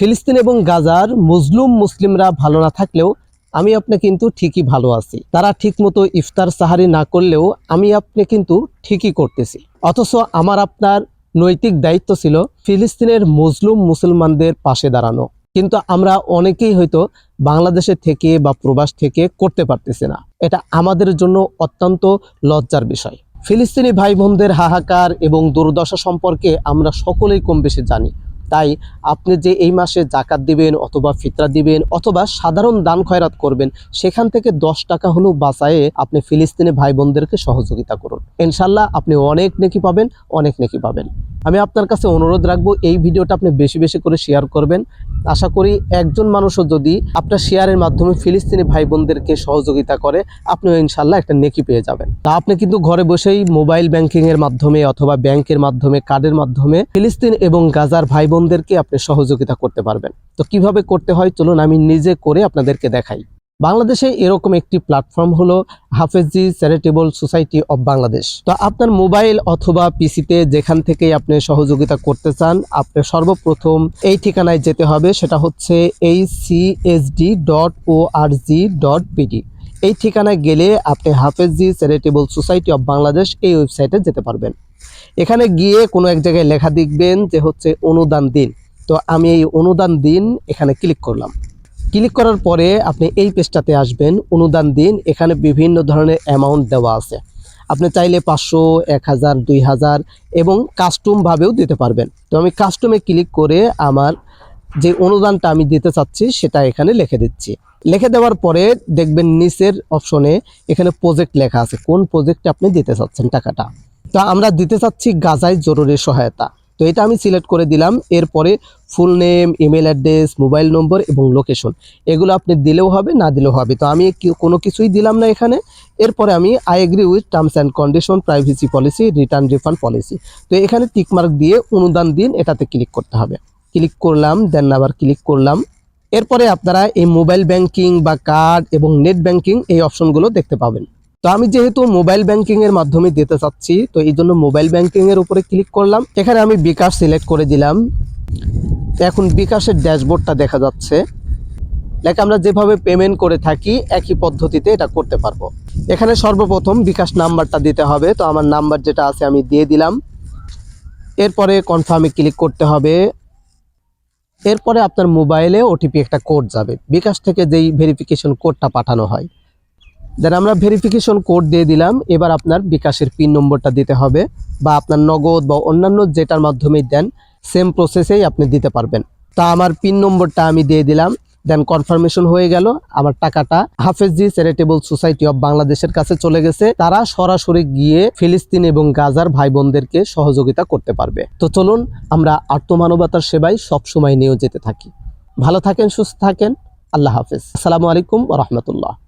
ফিলিস্তিন এবং গাজার মুসলুম মুসলিমরা ভালো না থাকলেও আমি আপনি কিন্তু ঠিকই ভালো আছি। তারা ঠিকমতো ইফতার সাহারি না করলেও আমি আপনি কিন্তু ঠিকই করতেছি। অথচ আমার আপনার নৈতিক দায়িত্ব ছিল ফিলিস্তিনের মুসলুম মুসলমানদের পাশে দাঁড়ানো। কিন্তু আমরা অনেকেই হয়তো বাংলাদেশে থেকে বা প্রবাস থেকে করতে পারতেছি না। এটা আমাদের জন্য অত্যন্ত লজ্জার বিষয়। ফিলিস্তিনি ভাই বোনদের হাহাকার এবং দুর্দশা সম্পর্কে আমরা সকলেই কম বেশি জানি। তাই আপনি যে এই মাসে জাকাত দিবেন অথবা ফিতরা দিবেন অথবা সাধারণ দান খয়রাত করবেন, সেখান থেকে দশ টাকা হলেও বাঁচায়ে আপনি ফিলিস্তিনি ভাই বোনদেরকে সহযোগিতা করুন। ইনশাল্লাহ আপনি অনেক নেকি পাবেন, অনেক নেকি পাবেন। আমি আপনার কাছে অনুরোধ রাখব, এই ভিডিওটা আপনি বেশি বেশি করে শেয়ার করবেন। আশা করি একজন মানুষও যদি আপনার শেয়ারের মাধ্যমে ফিলিস্তিনি ভাই বোনদেরকে সহযোগিতা করে, আপনিও ইনশাল্লাহ একটা নেকি পেয়ে যাবেন। তা আপনি কিন্তু ঘরে বসেই মোবাইল ব্যাংকিংয়ের মাধ্যমে অথবা ব্যাংকের মাধ্যমে, কার্ডের মাধ্যমে ফিলিস্তিন এবং গাজার ভাই বোনদেরকে আপনি সহযোগিতা করতে পারবেন। তো কীভাবে করতে হয়? চলুন আমি নিজে করে আপনাদেরকে দেখাই। বাংলাদেশে এরকম একটি প্ল্যাটফর্ম হলো Hafezi charitable society of Bangladesh. তো আপনার মোবাইল অথবা পিসিতে যেখান থেকে আপনি সহযোগিতা করতে চান আপনি সর্বপ্রথম এই ঠিকানায় যেতে হবে, সেটা হচ্ছে এই CSD dot O R G dot PD এই ঠিকানায় গেলে আপনি Hafezi charitable society of Bangladesh এই ওয়েবসাইটে যেতে পারবেন। এখানে গিয়ে কোনো এক জায়গায় লেখা দেখবেন যে হচ্ছে অনুদান দিন। তো আমি এই অনুদান দিন এখানে ক্লিক করলাম। ক্লিক করার পরে আপনি এই পেজটাতে আসবেন, অনুদান দিন, এখানে বিভিন্ন ধরনের অ্যামাউন্ট দেওয়া আছে। আপনি চাইলে পাঁচশো, এক হাজার, দুই হাজার এবং কাস্টমভাবেও দিতে পারবেন। তো আমি কাস্টমে ক্লিক করে আমার যে অনুদানটা আমি দিতে চাচ্ছি, সেটা এখানে লিখে দিচ্ছি। লিখে দেওয়ার পরে দেখবেন নিচের অপশনে এখানে প্রজেক্ট লেখা আছে। কোন প্রজেক্টে আপনি দিতে চাচ্ছেন টাকাটা? তা আমরা দিতে চাচ্ছি গাজায় জরুরি সহায়তা। তো এটা আমি সিলেক্ট করে দিলাম। এরপরে full name email address mobile number এবং লোকেশন এগুলো আপনি দিলেও হবে, না দিলেও হবে। তো আমি কোনো কিছুই দিলাম না এখানে। এরপরে আমি I agree with terms and condition privacy policy return refund policy তো এখানে টিকমার্ক দিয়ে অনুদান দিন, এটাতে ক্লিক করতে হবে। ক্লিক করলাম দেন আবার ক্লিক করলাম। এরপরে আপনারা এই মোবাইল ব্যাংকিং বা কার্ড এবং নেট ব্যাংকিং এই অপশনগুলো দেখতে পাবেন। তো আমি যেহেতু মোবাইল ব্যাংকিং এর মাধ্যমে দিতে চাচ্ছি, তো এই জন্য মোবাইল ব্যাংকিং এর উপরে ক্লিক করলাম। এখানে আমি বিকাশ সিলেক্ট করে দিলাম। এখন বিকাশের ড্যাশবোর্ডটা দেখা যাচ্ছে। লাইক আমরা যেভাবে পেমেন্ট করে থাকি, একই পদ্ধতিতে এটা করতে পারব। এখানে সর্বপ্রথম বিকাশ নাম্বারটা দিতে হবে। তো আমার নাম্বার যেটা আছে, আমি দিয়ে দিলাম। এরপরে কনফার্মে ক্লিক করতে হবে। এরপরে আপনার মোবাইলে ওটিপি একটা কোড যাবে। বিকাশ থেকে যেই ভেরিফিকেশন কোডটা পাঠানো হয়। দেন আমরা ভেরিফিকেশন কোড দিয়ে দিলাম। এবার আপনার বিকাশের পিন নম্বরটা দিতে হবে বা আপনার নগদ বা অন্যান্য যেটার মাধ্যমে দেন সেম প্রসেসেই আপনি দিতে পারবেন। তা আমার পিন নম্বরটা আমি দিয়ে দিলাম। দেন কনফার্মেশন হয়ে গেল, আমার টাকাটা হাফেজি চ্যারিটেবল সোসাইটি অফ বাংলাদেশের কাছে চলে গেছে। তারা সরাসরি গিয়ে ফিলিস্তিন এবং গাজার ভাই বোনদেরকে সহযোগিতা করতে পারবে। তো চলুন, আমরা আত্মমানবতার সেবায় সবসময় নিয়োজিত থাকি। ভালো থাকেন, সুস্থ থাকেন। আল্লাহ হাফেজ। আসসালামু আলাইকুম রহমতুল্লাহ।